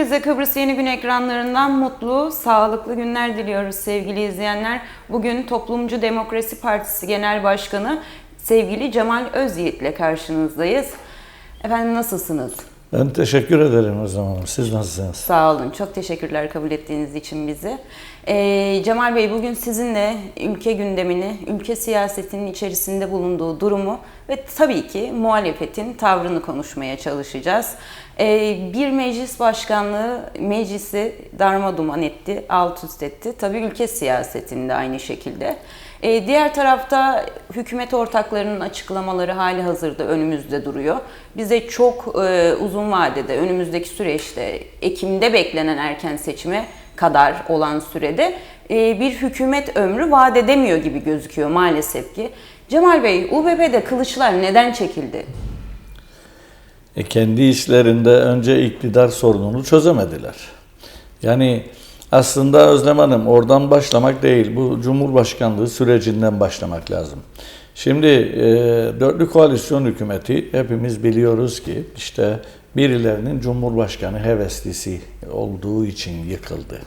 Herkese Kıbrıs Yeni Gün ekranlarından mutlu, sağlıklı günler diliyoruz sevgili izleyenler. Bugün Toplumcu Demokrasi Partisi Genel Başkanı sevgili Cemal Özyiğit ile karşınızdayız. Efendim nasılsınız? Ben teşekkür ederim o zaman. Siz nasılsınız? Sağ olun. Çok teşekkürler kabul ettiğiniz için bizi. Ee, Cemal Bey bugün sizinle ülke gündemini, ülke siyasetinin içerisinde bulunduğu durumu ve tabii ki muhalefetin tavrını konuşmaya çalışacağız. Ee, bir meclis başkanlığı meclisi darma duman etti, alt üst etti. Tabii ülke siyasetinde aynı şekilde. Ee, diğer tarafta hükümet ortaklarının açıklamaları hali hazırda önümüzde duruyor. Bize çok e, uzun vadede önümüzdeki süreçte Ekim'de beklenen erken seçime kadar olan sürede e, bir hükümet ömrü vaat edemiyor gibi gözüküyor maalesef ki. Cemal Bey, UBP'de kılıçlar neden çekildi? E kendi işlerinde önce iktidar sorununu çözemediler. Yani aslında Özlem Hanım oradan başlamak değil, bu Cumhurbaşkanlığı sürecinden başlamak lazım. Şimdi e, dörtlü koalisyon hükümeti hepimiz biliyoruz ki işte birilerinin Cumhurbaşkanı heveslisi olduğu için yıkıldı.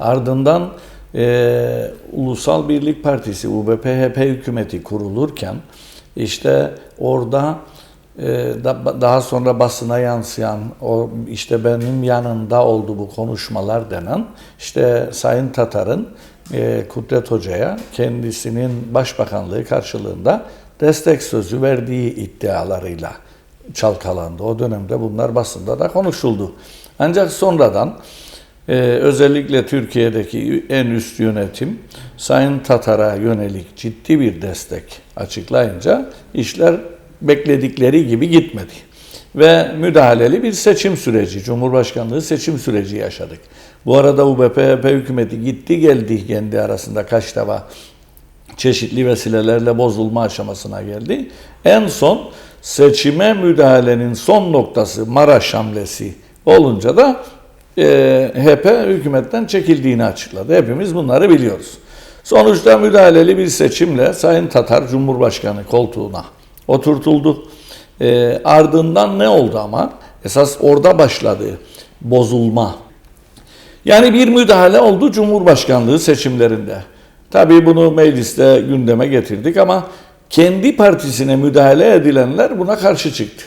Ardından e, Ulusal Birlik Partisi UBP-HP hükümeti kurulurken işte orada da- daha sonra basına yansıyan o işte benim yanında oldu bu konuşmalar denen işte Sayın Tatar'ın e, Kudret Hoca'ya kendisinin başbakanlığı karşılığında destek sözü verdiği iddialarıyla çalkalandı. O dönemde bunlar basında da konuşuldu. Ancak sonradan ee, özellikle Türkiye'deki en üst yönetim Sayın Tatar'a yönelik ciddi bir destek açıklayınca işler bekledikleri gibi gitmedi. Ve müdahaleli bir seçim süreci, Cumhurbaşkanlığı seçim süreci yaşadık. Bu arada UBP-HP hükümeti gitti geldi kendi arasında kaç defa çeşitli vesilelerle bozulma aşamasına geldi. En son seçime müdahalenin son noktası Maraş hamlesi olunca da e, HP hükümetten çekildiğini açıkladı. Hepimiz bunları biliyoruz. Sonuçta müdahaleli bir seçimle Sayın Tatar Cumhurbaşkanı koltuğuna oturtuldu. E, ardından ne oldu ama? Esas orada başladı bozulma. Yani bir müdahale oldu Cumhurbaşkanlığı seçimlerinde. Tabii bunu mecliste gündeme getirdik ama kendi partisine müdahale edilenler buna karşı çıktı.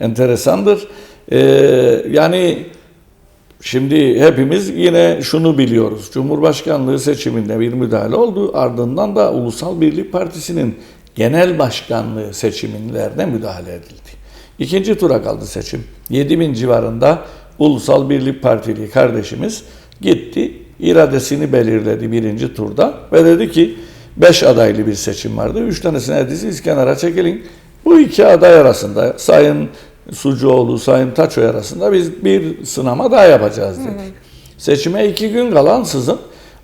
Enteresandır. Ee, yani şimdi hepimiz yine şunu biliyoruz. Cumhurbaşkanlığı seçiminde bir müdahale oldu. Ardından da Ulusal Birlik Partisi'nin genel başkanlığı seçimlerine müdahale edildi. İkinci tura kaldı seçim. 7 bin civarında Ulusal Birlik Partili kardeşimiz gitti, iradesini belirledi birinci turda ve dedi ki 5 adaylı bir seçim vardı. 3 tanesine dedi siz kenara çekilin. Bu iki aday arasında Sayın Sucuoğlu, Sayın Taçoy arasında biz bir sınama daha yapacağız dedi. Seçime iki gün kalan sızın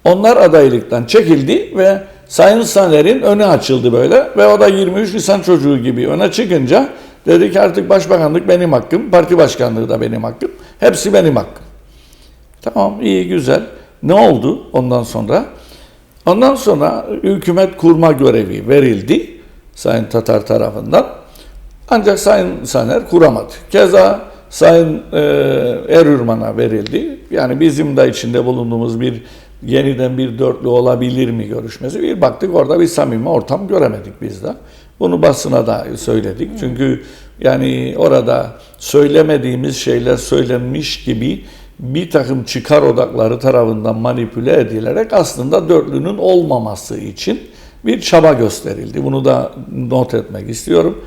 onlar adaylıktan çekildi ve Sayın Saner'in önü açıldı böyle ve o da 23 Nisan çocuğu gibi öne çıkınca dedi ki artık başbakanlık benim hakkım, parti başkanlığı da benim hakkım, hepsi benim hakkım. Tamam iyi güzel. Ne oldu ondan sonra? Ondan sonra hükümet kurma görevi verildi Sayın Tatar tarafından. Ancak Sayın Saner kuramadı. Keza Sayın e, Erürman'a verildi. Yani bizim de içinde bulunduğumuz bir yeniden bir dörtlü olabilir mi görüşmesi. Bir baktık orada bir samimi ortam göremedik biz de. Bunu basına da söyledik. Çünkü yani orada söylemediğimiz şeyler söylenmiş gibi bir takım çıkar odakları tarafından manipüle edilerek aslında dörtlünün olmaması için bir çaba gösterildi. Bunu da not etmek istiyorum.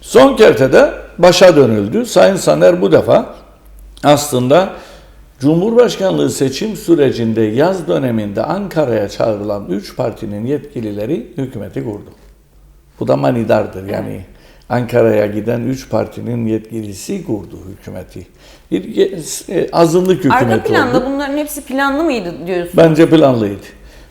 Son kertede başa dönüldü. Sayın Saner bu defa aslında Cumhurbaşkanlığı seçim sürecinde yaz döneminde Ankara'ya çağrılan 3 partinin yetkilileri hükümeti kurdu. Bu da manidardır yani. Ankara'ya giden 3 partinin yetkilisi kurdu hükümeti. Bir e, azınlık hükümeti Arka planda oldu. bunların hepsi planlı mıydı diyorsun? Bence planlıydı.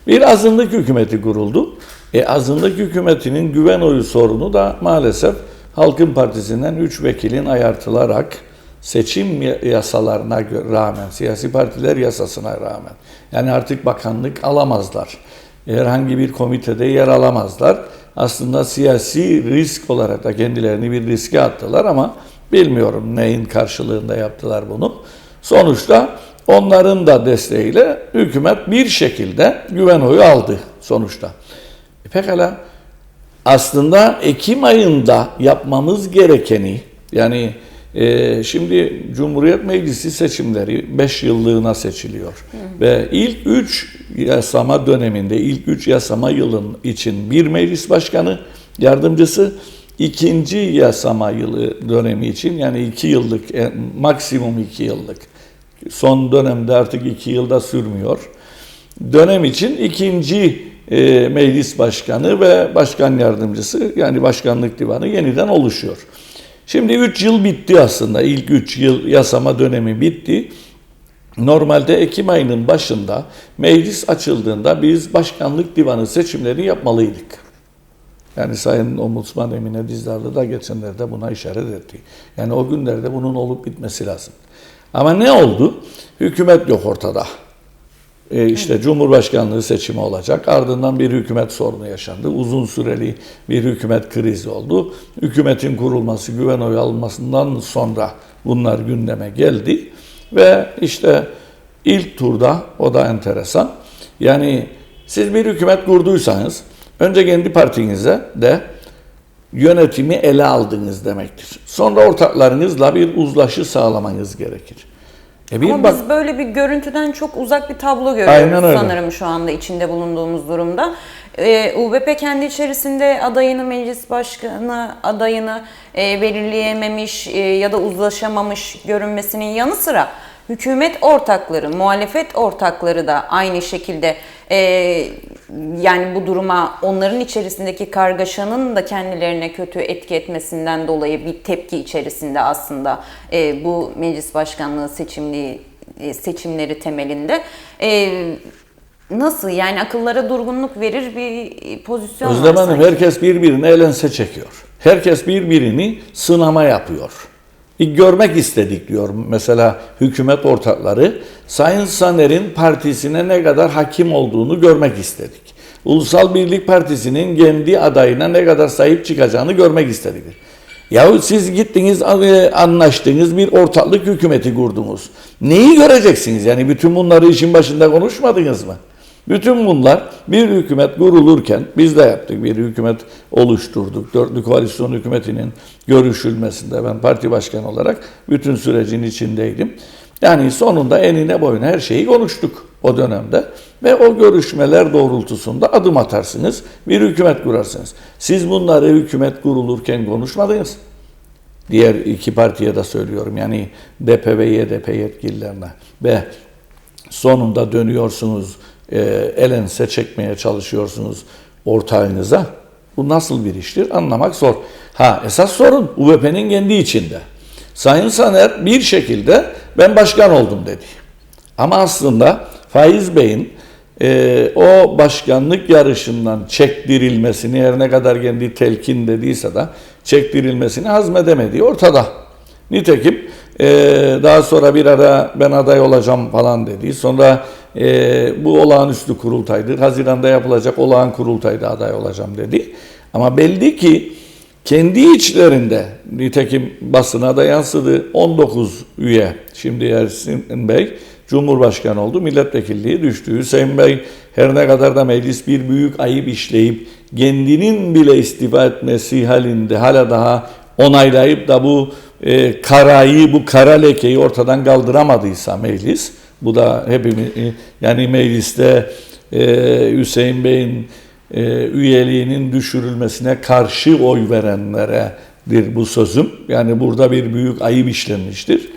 Bir azınlık hükümeti kuruldu. E, azınlık hükümetinin güven oyu sorunu da maalesef Halkın Partisi'nden 3 vekilin ayartılarak seçim yasalarına rağmen, siyasi partiler yasasına rağmen yani artık bakanlık alamazlar. Herhangi bir komitede yer alamazlar. Aslında siyasi risk olarak da kendilerini bir riske attılar ama bilmiyorum neyin karşılığında yaptılar bunu. Sonuçta onların da desteğiyle hükümet bir şekilde güven oyu aldı sonuçta. E pekala aslında Ekim ayında yapmamız gerekeni yani e, şimdi Cumhuriyet Meclisi seçimleri 5 yıllığına seçiliyor. Ve ilk 3 yasama döneminde ilk 3 yasama yılın için bir meclis başkanı yardımcısı ikinci yasama yılı dönemi için yani 2 yıllık e, maksimum 2 yıllık son dönemde artık 2 yılda sürmüyor dönem için ikinci e, meclis başkanı ve başkan yardımcısı yani başkanlık divanı yeniden oluşuyor. Şimdi 3 yıl bitti aslında. İlk 3 yıl yasama dönemi bitti. Normalde Ekim ayının başında meclis açıldığında biz başkanlık divanı seçimlerini yapmalıydık. Yani Sayın Ombudsman Emine Dizdarlı da geçenlerde buna işaret etti. Yani o günlerde bunun olup bitmesi lazım. Ama ne oldu? Hükümet yok ortada. E işte Cumhurbaşkanlığı seçimi olacak. Ardından bir hükümet sorunu yaşandı. Uzun süreli bir hükümet krizi oldu. Hükümetin kurulması, güven oyu alınmasından sonra bunlar gündeme geldi. Ve işte ilk turda o da enteresan. Yani siz bir hükümet kurduysanız önce kendi partinize de yönetimi ele aldınız demektir. Sonra ortaklarınızla bir uzlaşı sağlamanız gerekir. E Ama bak- biz böyle bir görüntüden çok uzak bir tablo görüyoruz sanırım şu anda içinde bulunduğumuz durumda. Ee, UBP kendi içerisinde adayını, meclis başkanı adayını e, belirleyememiş e, ya da uzlaşamamış görünmesinin yanı sıra hükümet ortakları, muhalefet ortakları da aynı şekilde e, yani bu duruma onların içerisindeki kargaşanın da kendilerine kötü etki etmesinden dolayı bir tepki içerisinde aslında e, bu meclis başkanlığı seçimli e, seçimleri temelinde. E, nasıl yani akıllara durgunluk verir bir pozisyon Özlem Hanım herkes birbirini elense çekiyor. Herkes birbirini sınama yapıyor. Görmek istedik diyor mesela hükümet ortakları. Sayın Saner'in partisine ne kadar hakim olduğunu görmek istedik. Ulusal Birlik Partisi'nin kendi adayına ne kadar sahip çıkacağını görmek istedik. Yahu siz gittiniz e, anlaştınız bir ortaklık hükümeti kurdunuz. Neyi göreceksiniz? Yani bütün bunları işin başında konuşmadınız mı? Bütün bunlar bir hükümet kurulurken biz de yaptık bir hükümet oluşturduk. Dörtlü koalisyon hükümetinin görüşülmesinde ben parti başkanı olarak bütün sürecin içindeydim. Yani sonunda enine boyuna her şeyi konuştuk o dönemde ve o görüşmeler doğrultusunda adım atarsınız, bir hükümet kurarsınız. Siz bunları hükümet kurulurken konuşmadınız. Diğer iki partiye de söylüyorum yani DP ve YDP yetkililerine ve sonunda dönüyorsunuz elense çekmeye çalışıyorsunuz ortağınıza. Bu nasıl bir iştir anlamak zor. Ha esas sorun UVP'nin kendi içinde. Sayın Saner bir şekilde ben başkan oldum dedi. Ama aslında Faiz Bey'in e, o başkanlık yarışından çektirilmesini her ne kadar kendi telkin dediyse de çektirilmesini hazmedemediği ortada. Nitekim e, daha sonra bir ara ben aday olacağım falan dedi. Sonra e, bu olağanüstü kurultaydır. Haziran'da yapılacak olağan kurultayda aday olacağım dedi. Ama belli ki kendi içlerinde nitekim basına da yansıdı 19 üye şimdi Ersin Bey Cumhurbaşkanı oldu milletvekilliği düştü. Hüseyin Bey her ne kadar da meclis bir büyük ayıp işleyip kendinin bile istifa etmesi halinde hala daha onaylayıp da bu e, karayı bu kara lekeyi ortadan kaldıramadıysa meclis bu da hepimiz e, yani mecliste e, Hüseyin Bey'in e, üyeliğinin düşürülmesine karşı oy verenleredir bu sözüm. Yani burada bir büyük ayıp işlenmiştir.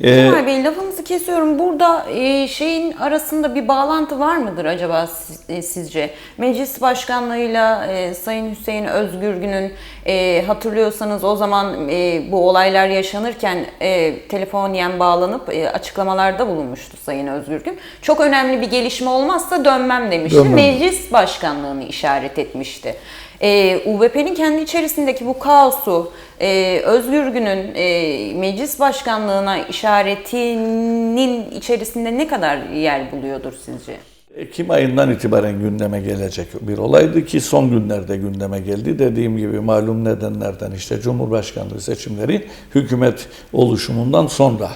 E, Kemal Bey lafınızı kesiyorum. Burada e, şeyin arasında bir bağlantı var mıdır acaba siz- e, sizce? Meclis Başkanlığıyla e, Sayın Hüseyin Özgürgün'ün e, hatırlıyorsanız o zaman e, bu olaylar yaşanırken e, telefoniyen bağlanıp e, açıklamalarda bulunmuştu Sayın Özgürgün. Çok önemli bir gelişme olmazsa dönmem demişti. Dönmem. Meclis Başkanlığını işaret etmişti. E, UBP'nin kendi içerisindeki bu kaosu e, Özgür Gün'ün e, meclis başkanlığına işaretinin içerisinde ne kadar yer buluyordur sizce? Ekim ayından itibaren gündeme gelecek bir olaydı ki son günlerde gündeme geldi. Dediğim gibi malum nedenlerden işte Cumhurbaşkanlığı seçimleri hükümet oluşumundan sonra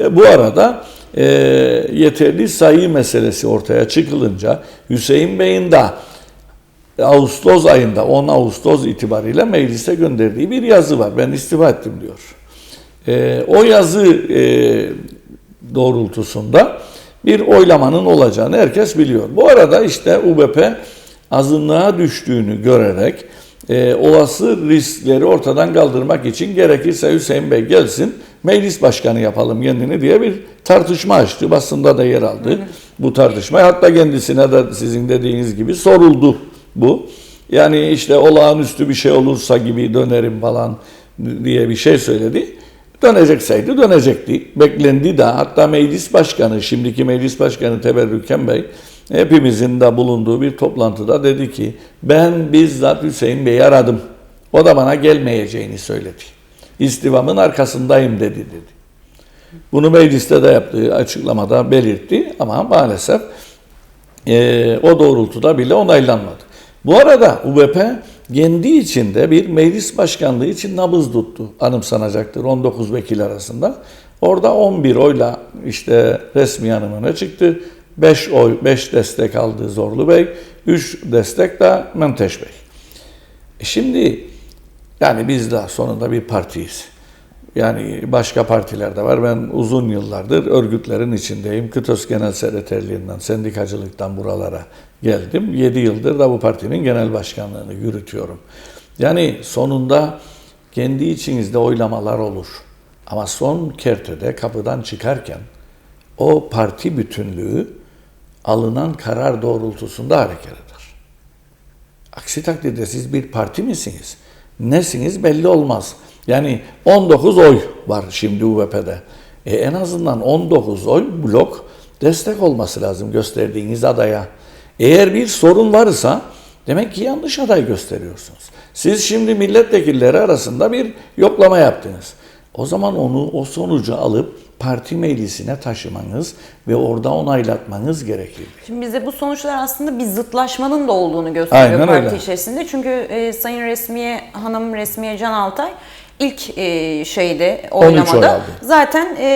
E, bu arada e, yeterli sayı meselesi ortaya çıkılınca Hüseyin Bey'in de Ağustos ayında 10 Ağustos itibariyle meclise gönderdiği bir yazı var. Ben istifa ettim diyor. E, o yazı e, doğrultusunda bir oylamanın olacağını herkes biliyor. Bu arada işte UBP azınlığa düştüğünü görerek e, olası riskleri ortadan kaldırmak için gerekirse Hüseyin Bey gelsin meclis başkanı yapalım kendini diye bir tartışma açtı. Basında da yer aldı bu tartışma. Hatta kendisine de sizin dediğiniz gibi soruldu bu. Yani işte olağanüstü bir şey olursa gibi dönerim falan diye bir şey söyledi. Dönecekseydi dönecekti. Beklendi de hatta meclis başkanı, şimdiki meclis başkanı Teberrüken Bey hepimizin de bulunduğu bir toplantıda dedi ki ben bizzat Hüseyin Bey'i aradım. O da bana gelmeyeceğini söyledi. İstivamın arkasındayım dedi dedi. Bunu mecliste de yaptığı açıklamada belirtti ama maalesef e, o doğrultuda bile onaylanmadı. Bu arada UBP kendi içinde bir meclis başkanlığı için nabız tuttu. Anımsanacaktır 19 vekil arasında. Orada 11 oyla işte resmi yanımına çıktı. 5 oy, 5 destek aldı Zorlu Bey, 3 destek de Menteş Bey. E Şimdi yani biz de sonunda bir partiyiz. Yani başka partiler de var. Ben uzun yıllardır örgütlerin içindeyim. Kıtos Genel Sekreterliğinden, sendikacılıktan buralara geldim. 7 yıldır da bu partinin genel başkanlığını yürütüyorum. Yani sonunda kendi içinizde oylamalar olur. Ama son kertede kapıdan çıkarken o parti bütünlüğü alınan karar doğrultusunda hareket eder. Aksi takdirde siz bir parti misiniz? Nesiniz belli olmaz. Yani 19 oy var şimdi UVP'de. E en azından 19 oy blok destek olması lazım gösterdiğiniz adaya. Eğer bir sorun varsa demek ki yanlış aday gösteriyorsunuz. Siz şimdi milletvekilleri arasında bir yoklama yaptınız. O zaman onu o sonucu alıp parti meclisine taşımanız ve orada onaylatmanız gerekir. Şimdi bize bu sonuçlar aslında bir zıtlaşmanın da olduğunu gösteriyor Aynen parti öyle. içerisinde. Çünkü e, Sayın Resmiye Hanım, Resmiye Can Altay ilk e, şeyde 13 oy oylamada zaten e,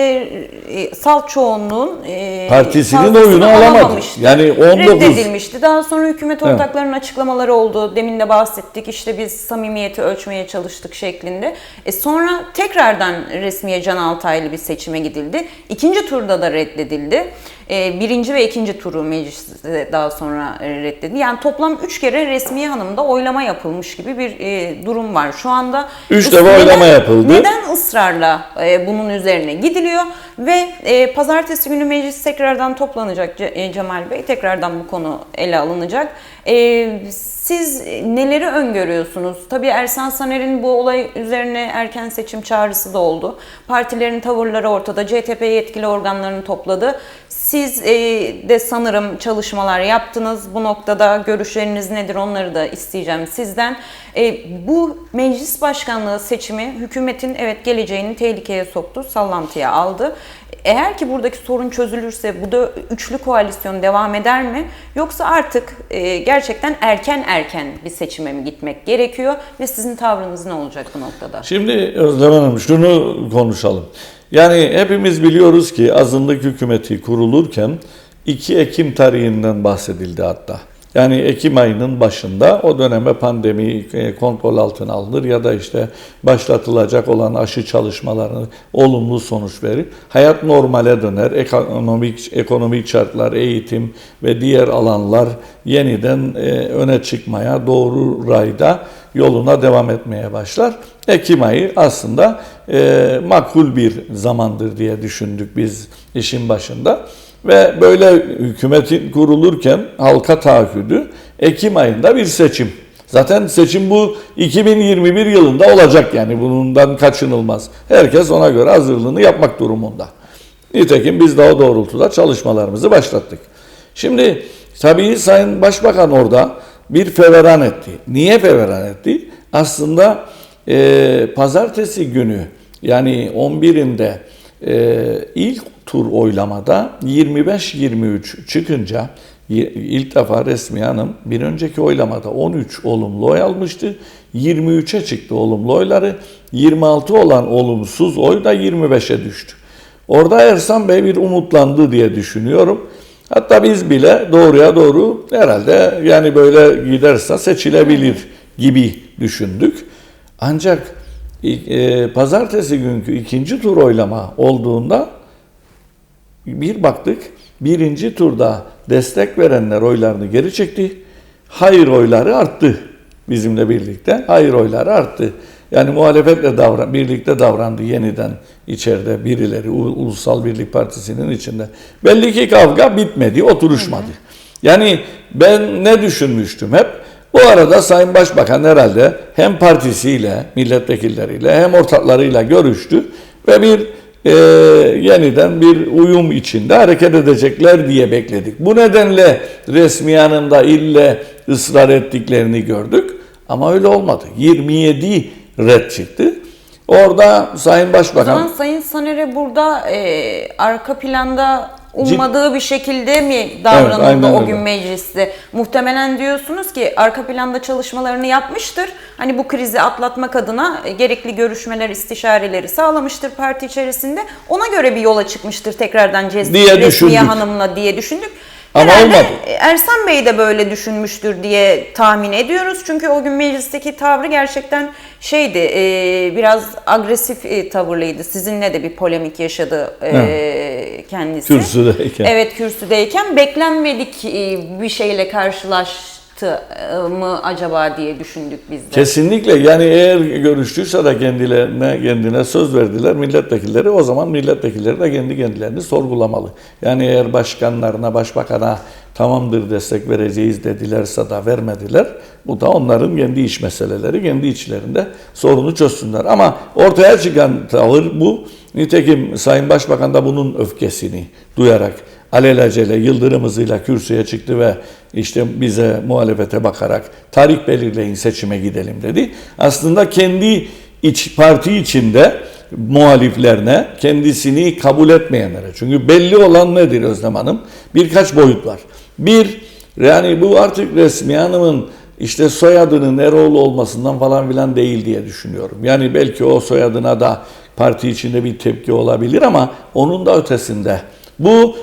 e, salt çoğunluğun e, Partisinin oyunu alamadı. Yani 19 Reddedilmişti. Daha sonra hükümet ortaklarının açıklamaları oldu. Demin de bahsettik. İşte biz samimiyeti ölçmeye çalıştık şeklinde. E sonra tekrardan resmiye Can Altaylı bir seçime gidildi. İkinci turda da reddedildi. E, birinci ve ikinci turu mecliste daha sonra e, reddedildi. Yani toplam üç kere resmiye hanımda oylama yapılmış gibi bir e, durum var. Şu anda Üç defa oylama yapıldı. Neden ısrarla bunun üzerine gidiliyor ve pazartesi günü meclis tekrardan toplanacak Ce- Cemal Bey. Tekrardan bu konu ele alınacak. E, siz neleri öngörüyorsunuz? Tabii Ersan Saner'in bu olay üzerine erken seçim çağrısı da oldu. Partilerin tavırları ortada. CTP yetkili organlarını topladı. Siz e, de sanırım çalışmalar yaptınız. Bu noktada görüşleriniz nedir onları da isteyeceğim sizden. E, bu meclis başkanlığı seçimi hükümetin evet geleceğini tehlikeye soktu, sallantıya aldı. Eğer ki buradaki sorun çözülürse bu da üçlü koalisyon devam eder mi? Yoksa artık e, gerçekten erken erken bir seçime mi gitmek gerekiyor ve sizin tavrınız ne olacak bu noktada? Şimdi Özlem Hanım şunu konuşalım. Yani hepimiz biliyoruz ki azınlık hükümeti kurulurken 2 Ekim tarihinden bahsedildi hatta. Yani Ekim ayının başında o döneme pandemi e, kontrol altına alınır ya da işte başlatılacak olan aşı çalışmalarını olumlu sonuç verir. Hayat normale döner. Ekonomik ekonomik şartlar, eğitim ve diğer alanlar yeniden e, öne çıkmaya doğru rayda yoluna devam etmeye başlar. Ekim ayı aslında e, makul bir zamandır diye düşündük biz işin başında. Ve böyle hükümetin kurulurken halka taahhüdü Ekim ayında bir seçim. Zaten seçim bu 2021 yılında olacak yani bundan kaçınılmaz. Herkes ona göre hazırlığını yapmak durumunda. Nitekim biz o doğrultuda çalışmalarımızı başlattık. Şimdi tabii Sayın Başbakan orada bir feveran etti. Niye feveran etti? Aslında e, pazartesi günü yani 11'inde e, ilk tur oylamada 25-23 çıkınca ilk defa resmi hanım bir önceki oylamada 13 olumlu oy almıştı. 23'e çıktı olumlu oyları. 26 olan olumsuz oy da 25'e düştü. Orada Ersan Bey bir umutlandı diye düşünüyorum. Hatta biz bile doğruya doğru herhalde yani böyle giderse seçilebilir gibi düşündük. Ancak e, pazartesi günkü ikinci tur oylama olduğunda bir baktık birinci turda destek verenler oylarını geri çekti. Hayır oyları arttı bizimle birlikte. Hayır oyları arttı. Yani muhalefetle davran, birlikte davrandı yeniden içeride birileri Ulusal Birlik Partisi'nin içinde. Belli ki kavga bitmedi, oturuşmadı. Yani ben ne düşünmüştüm hep? Bu arada Sayın Başbakan herhalde hem partisiyle, milletvekilleriyle hem ortaklarıyla görüştü ve bir e, yeniden bir uyum içinde hareket edecekler diye bekledik. Bu nedenle resmi yanında ille ısrar ettiklerini gördük ama öyle olmadı. 27 red çıktı. Orada Sayın O Başbakan zaman Sayın Saner'e burada e, arka planda ummadığı bir şekilde mi davranıldı aynen o öyle. gün mecliste? Muhtemelen diyorsunuz ki arka planda çalışmalarını yapmıştır. Hani bu krizi atlatmak adına e, gerekli görüşmeler, istişareleri sağlamıştır parti içerisinde. Ona göre bir yola çıkmıştır tekrardan Cez- Diye Resmiye. Hanım'la diye düşündük. Ama Herhalde olmadı. Ersan Bey de böyle düşünmüştür diye tahmin ediyoruz. Çünkü o gün meclisteki tavrı gerçekten şeydi, e, biraz agresif e, tavırlıydı. Sizinle de bir polemik yaşadı e, kendisi. Kürsüdeyken. Evet kürsüdeyken beklenmedik e, bir şeyle karşılaştı e, mı acaba diye düşündük biz de. Kesinlikle yani eğer görüştüyse de kendilerine kendine söz verdiler milletvekilleri o zaman milletvekilleri de kendi kendilerini sorgulamalı. Yani eğer başkanlarına, başbakana tamamdır destek vereceğiz dedilerse da vermediler. Bu da onların kendi iş meseleleri, kendi içlerinde sorunu çözsünler. Ama ortaya çıkan tavır bu. Nitekim Sayın Başbakan da bunun öfkesini duyarak alelacele yıldırım hızıyla kürsüye çıktı ve işte bize muhalefete bakarak tarih belirleyin seçime gidelim dedi. Aslında kendi iç parti içinde muhaliflerine kendisini kabul etmeyenlere çünkü belli olan nedir Özlem Hanım? Birkaç boyut var. Bir yani bu artık resmi hanımın işte soyadının Eroğlu olmasından falan filan değil diye düşünüyorum. Yani belki o soyadına da parti içinde bir tepki olabilir ama onun da ötesinde. Bu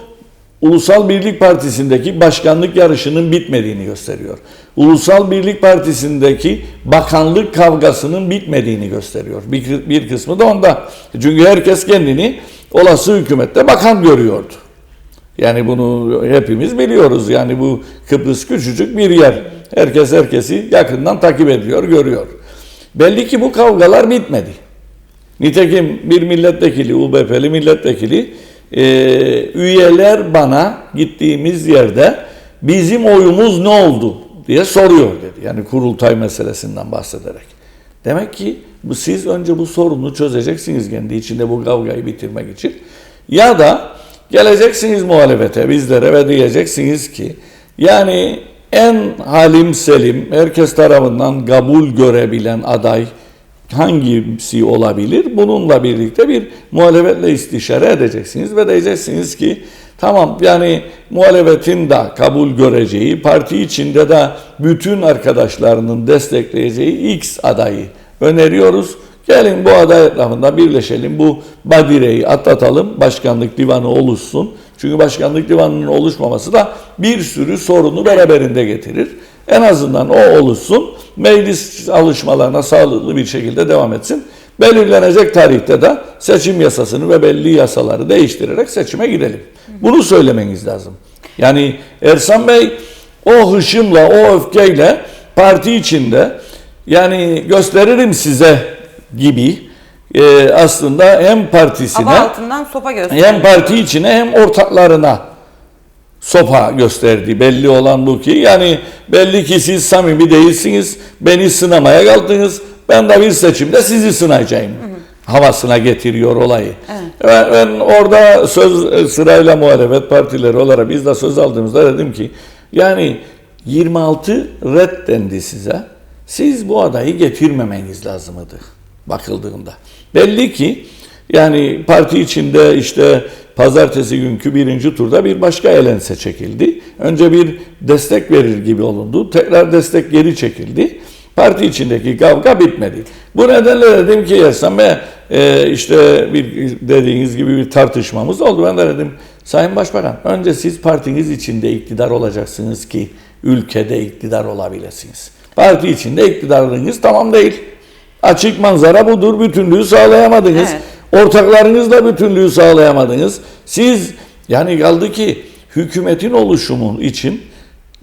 Ulusal Birlik Partisi'ndeki başkanlık yarışının bitmediğini gösteriyor. Ulusal Birlik Partisi'ndeki bakanlık kavgasının bitmediğini gösteriyor. Bir, bir kısmı da onda. Çünkü herkes kendini olası hükümette bakan görüyordu. Yani bunu hepimiz biliyoruz. Yani bu Kıbrıs küçücük bir yer. Herkes herkesi yakından takip ediyor, görüyor. Belli ki bu kavgalar bitmedi. Nitekim bir milletvekili, UBP'li milletvekili e, üyeler bana gittiğimiz yerde bizim oyumuz ne oldu diye soruyor dedi. Yani kurultay meselesinden bahsederek. Demek ki siz önce bu sorunu çözeceksiniz kendi içinde bu kavgayı bitirmek için. Ya da geleceksiniz muhalefete bizlere ve diyeceksiniz ki yani en halim selim herkes tarafından kabul görebilen aday hangisi olabilir? Bununla birlikte bir muhalefetle istişare edeceksiniz ve diyeceksiniz ki tamam yani muhalefetin de kabul göreceği, parti içinde de bütün arkadaşlarının destekleyeceği X adayı öneriyoruz. Gelin bu aday etrafında birleşelim, bu badireyi atlatalım, başkanlık divanı oluşsun. Çünkü başkanlık divanının oluşmaması da bir sürü sorunu beraberinde getirir. En azından o oluşsun, meclis alışmalarına sağlıklı bir şekilde devam etsin. Belirlenecek tarihte de seçim yasasını ve belli yasaları değiştirerek seçime gidelim. Bunu söylemeniz lazım. Yani Ersan Bey o hışımla, o öfkeyle parti içinde yani gösteririm size gibi e, aslında hem partisine Hava altından sopa gösteriyor. hem parti içine hem ortaklarına sopa gösterdi. Belli olan bu ki yani belli ki siz samimi değilsiniz. Beni sınamaya kalktınız. Ben de bir seçimde sizi sınayacağım. Havasına getiriyor olayı. Ben, ben orada söz sırayla muhalefet partileri olarak biz de söz aldığımızda dedim ki yani 26 red dendi size. Siz bu adayı getirmemeniz lazımdı bakıldığında. Belli ki yani parti içinde işte pazartesi günkü birinci turda bir başka elense çekildi. Önce bir destek verir gibi olundu. Tekrar destek geri çekildi. Parti içindeki kavga bitmedi. Bu nedenle dedim ki Ersan Bey e, işte bir dediğiniz gibi bir tartışmamız oldu. Ben de dedim Sayın Başbakan önce siz partiniz içinde iktidar olacaksınız ki ülkede iktidar olabilirsiniz. Parti içinde iktidarlığınız tamam değil. Açık manzara budur. Bütünlüğü sağlayamadınız. Evet. Ortaklarınızla bütünlüğü sağlayamadınız. Siz yani kaldı ki hükümetin oluşumu için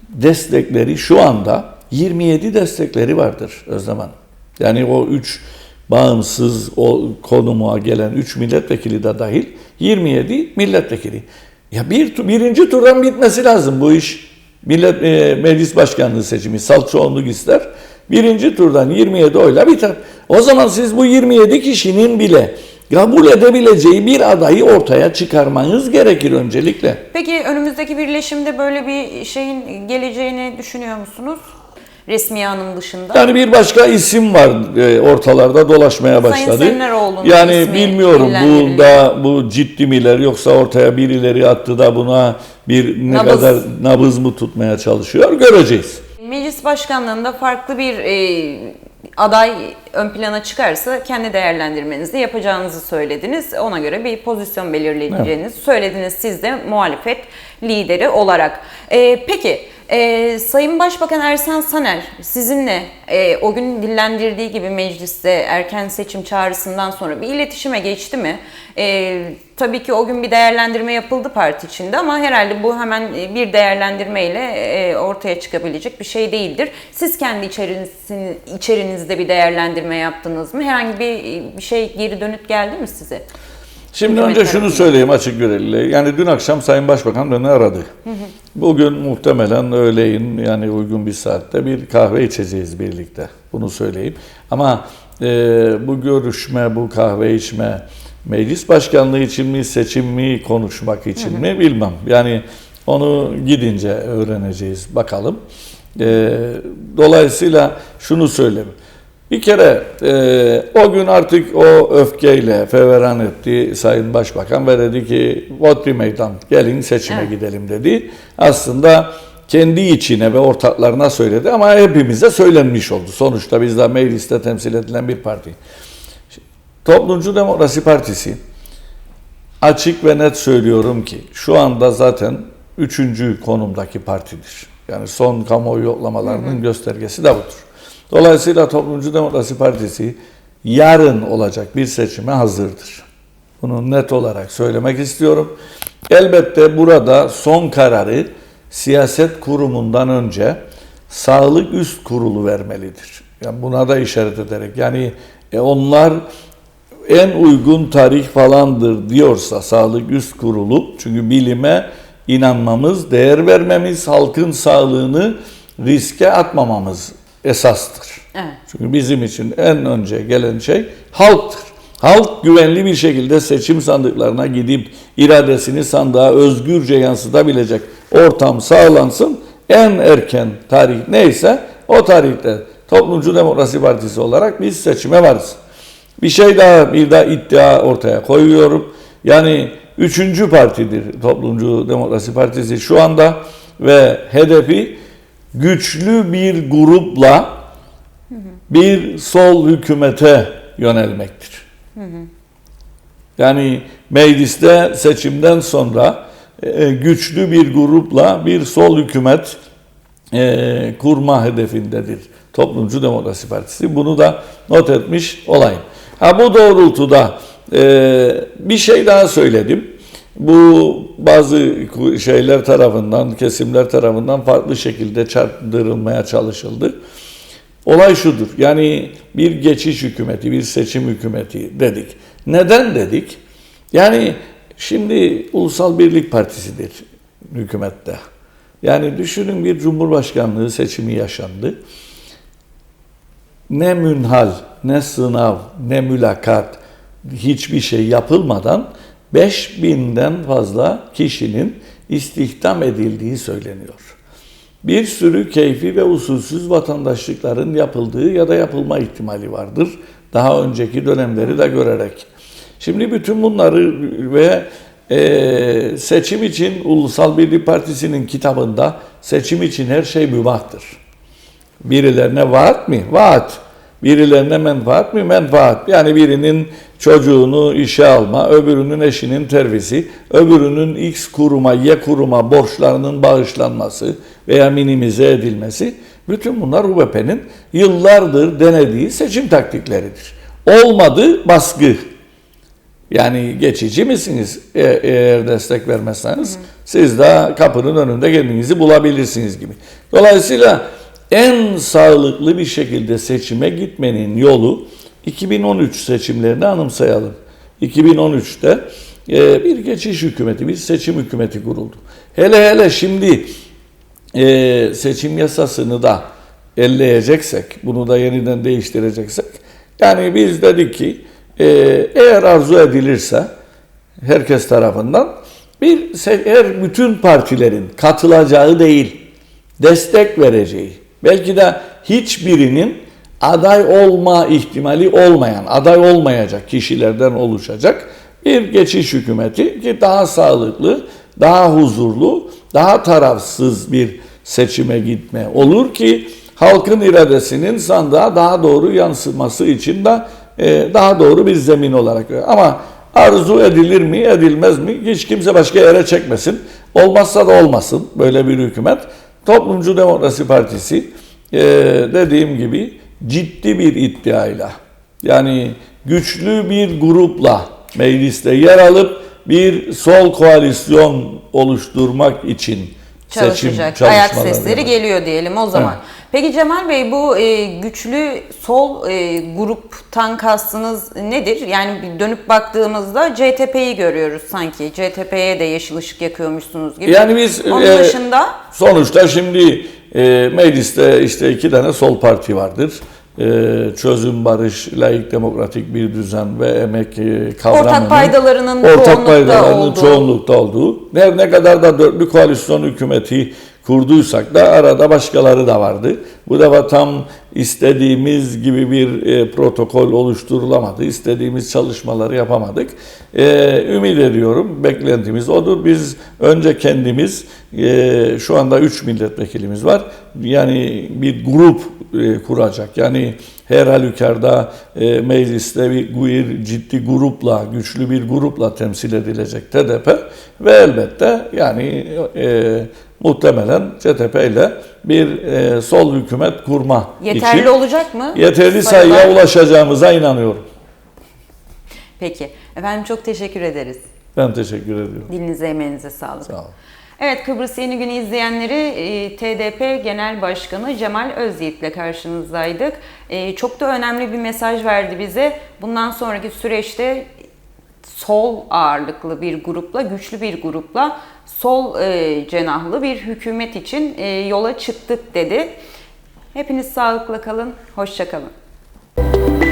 destekleri şu anda 27 destekleri vardır Özlem Hanım. Yani o 3 bağımsız o konuma gelen 3 milletvekili de dahil 27 milletvekili. Ya bir birinci turdan bitmesi lazım bu iş. Millet e, Meclis Başkanlığı seçimi salt çoğunluk ister. Birinci turdan 27 oyla biter. O zaman siz bu 27 kişinin bile kabul edebileceği bir adayı ortaya çıkarmanız gerekir öncelikle. Peki önümüzdeki birleşimde böyle bir şeyin geleceğini düşünüyor musunuz? Resmi Hanım dışında. Yani bir başka isim var e, ortalarda dolaşmaya Sayın başladı. Senleroğlu'nun yani ismi bilmiyorum bu da bu ciddi miler yoksa ortaya birileri attı da buna bir ne Nabız. kadar nabız mı tutmaya çalışıyor göreceğiz. Meclis başkanlığında farklı bir e, aday ön plana çıkarsa kendi değerlendirmenizi yapacağınızı söylediniz. Ona göre bir pozisyon belirleyeceğinizi söylediniz siz de muhalefet lideri olarak. E, peki e, Sayın Başbakan Ersen Saner sizinle e, o gün dillendirdiği gibi mecliste erken seçim çağrısından sonra bir iletişime geçti mi? E, tabii ki o gün bir değerlendirme yapıldı parti içinde ama herhalde bu hemen e, bir değerlendirmeyle e, ortaya çıkabilecek bir şey değildir. Siz kendi içerinizde bir değerlendirme yaptınız mı? Herhangi bir, bir şey geri dönüt geldi mi size? Şimdi önce şunu söyleyeyim açık yürekli. Yani dün akşam Sayın Başbakan beni aradı. Bugün muhtemelen öğleyin yani uygun bir saatte bir kahve içeceğiz birlikte. Bunu söyleyeyim. Ama e, bu görüşme, bu kahve içme meclis başkanlığı için mi, seçim mi, konuşmak için mi bilmem. Yani onu gidince öğreneceğiz bakalım. E, dolayısıyla şunu söyleyeyim. Bir kere e, o gün artık o öfkeyle feveran etti Sayın Başbakan ve dedi ki Vodri Meydan gelin seçime Evet. gidelim dedi. Aslında kendi içine ve ortaklarına söyledi ama hepimize söylenmiş oldu. Sonuçta biz de mecliste temsil edilen bir parti. Toplumcu Demokrasi Partisi açık ve net söylüyorum ki şu anda zaten üçüncü konumdaki partidir. Yani son kamuoyu yoklamalarının göstergesi de budur. Dolayısıyla Toplumcu Demokrasi Partisi yarın olacak bir seçime hazırdır. Bunu net olarak söylemek istiyorum. Elbette burada son kararı siyaset kurumundan önce sağlık üst kurulu vermelidir. Yani buna da işaret ederek yani e, onlar en uygun tarih falandır diyorsa sağlık üst kurulu çünkü bilime inanmamız, değer vermemiz, halkın sağlığını riske atmamamız esastır. Evet. Çünkü bizim için en önce gelen şey halktır. Halk güvenli bir şekilde seçim sandıklarına gidip iradesini sandığa özgürce yansıtabilecek ortam sağlansın. En erken tarih neyse o tarihte Toplumcu Demokrasi Partisi olarak biz seçime varız. Bir şey daha bir daha iddia ortaya koyuyorum. Yani üçüncü partidir Toplumcu Demokrasi Partisi şu anda ve hedefi güçlü bir grupla bir sol hükümete yönelmektir. Yani mecliste seçimden sonra e, güçlü bir grupla bir sol hükümet e, kurma hedefindedir Toplumcu Demokrasi Partisi. Bunu da not etmiş olayım. Ha bu doğrultuda e, bir şey daha söyledim. Bu bazı şeyler tarafından, kesimler tarafından farklı şekilde çarptırılmaya çalışıldı. Olay şudur. Yani bir geçiş hükümeti, bir seçim hükümeti dedik. Neden dedik? Yani şimdi Ulusal Birlik Partisi'dir hükümette. Yani düşünün bir cumhurbaşkanlığı seçimi yaşandı. Ne münhal, ne sınav, ne mülakat hiçbir şey yapılmadan 5000'den fazla kişinin istihdam edildiği söyleniyor bir sürü keyfi ve usulsüz vatandaşlıkların yapıldığı ya da yapılma ihtimali vardır. Daha önceki dönemleri de görerek. Şimdi bütün bunları ve e, seçim için Ulusal Birlik Partisi'nin kitabında seçim için her şey mübahtır. Birilerine vaat mi? Vaat. Birilerine menfaat mi? Menfaat. Yani birinin çocuğunu işe alma, öbürünün eşinin tervisi, öbürünün X kuruma, Y kuruma borçlarının bağışlanması veya minimize edilmesi bütün bunlar UBP'nin yıllardır denediği seçim taktikleridir. Olmadı baskı. Yani geçici misiniz E- eğer destek vermezseniz siz de kapının önünde kendinizi bulabilirsiniz gibi. Dolayısıyla en sağlıklı bir şekilde seçime gitmenin yolu 2013 seçimlerini anımsayalım. 2013'te e, bir geçiş hükümeti, bir seçim hükümeti kuruldu. Hele hele şimdi e, seçim yasasını da elleyeceksek, bunu da yeniden değiştireceksek, yani biz dedik ki e, eğer arzu edilirse herkes tarafından bir eğer bütün partilerin katılacağı değil, destek vereceği, belki de hiçbirinin aday olma ihtimali olmayan, aday olmayacak kişilerden oluşacak bir geçiş hükümeti ki daha sağlıklı, daha huzurlu, daha tarafsız bir seçime gitme olur ki halkın iradesinin sandığa daha doğru yansıması için de e, daha doğru bir zemin olarak. Ama arzu edilir mi, edilmez mi? Hiç kimse başka yere çekmesin. Olmazsa da olmasın böyle bir hükümet. Toplumcu Demokrasi Partisi e, dediğim gibi ciddi bir iddiayla yani güçlü bir grupla mecliste yer alıp bir sol koalisyon oluşturmak için seçim çalışacak. Ayak sesleri yapacak. geliyor diyelim o zaman. Evet. Peki Cemal Bey bu e, güçlü sol e, gruptan kastınız nedir? Yani bir dönüp baktığımızda CTP'yi görüyoruz sanki. CTP'ye de yeşil ışık yakıyormuşsunuz gibi. Yani biz, Onun e, dışında Sonuçta şimdi e, mecliste işte iki tane sol parti vardır. E, çözüm, barış, layık, demokratik bir düzen ve emek e, kavramının ortak paydalarının ortak çoğunlukta paydalarının olduğu. çoğunlukta olduğu. Her ne kadar da dörtlü koalisyon hükümeti kurduysak da arada başkaları da vardı. Bu defa tam istediğimiz gibi bir e, protokol oluşturulamadı. İstediğimiz çalışmaları yapamadık. E, ümit ediyorum, beklentimiz odur. Biz önce kendimiz, e, şu anda 3 milletvekilimiz var. Yani bir grup e, kuracak. Yani her halükarda e, mecliste bir, bir ciddi grupla, güçlü bir grupla temsil edilecek TDP ve elbette yani e, muhtemelen CTP ile bir e, sol hükümet kurma Yeterli için olacak mı? yeterli Sayılar? sayıya ulaşacağımıza inanıyorum. Peki. Efendim çok teşekkür ederiz. Ben teşekkür ediyorum. Dilinize emeğinize sağlık. Sağ olun. Evet Kıbrıs Yeni Günü izleyenleri e, TDP Genel Başkanı Cemal Özyiğit ile karşınızdaydık. E, Çok da önemli bir mesaj verdi bize. Bundan sonraki süreçte sol ağırlıklı bir grupla, güçlü bir grupla sol e, cenahlı bir hükümet için e, yola çıktık dedi. Hepiniz sağlıkla kalın, hoşçakalın. kalın.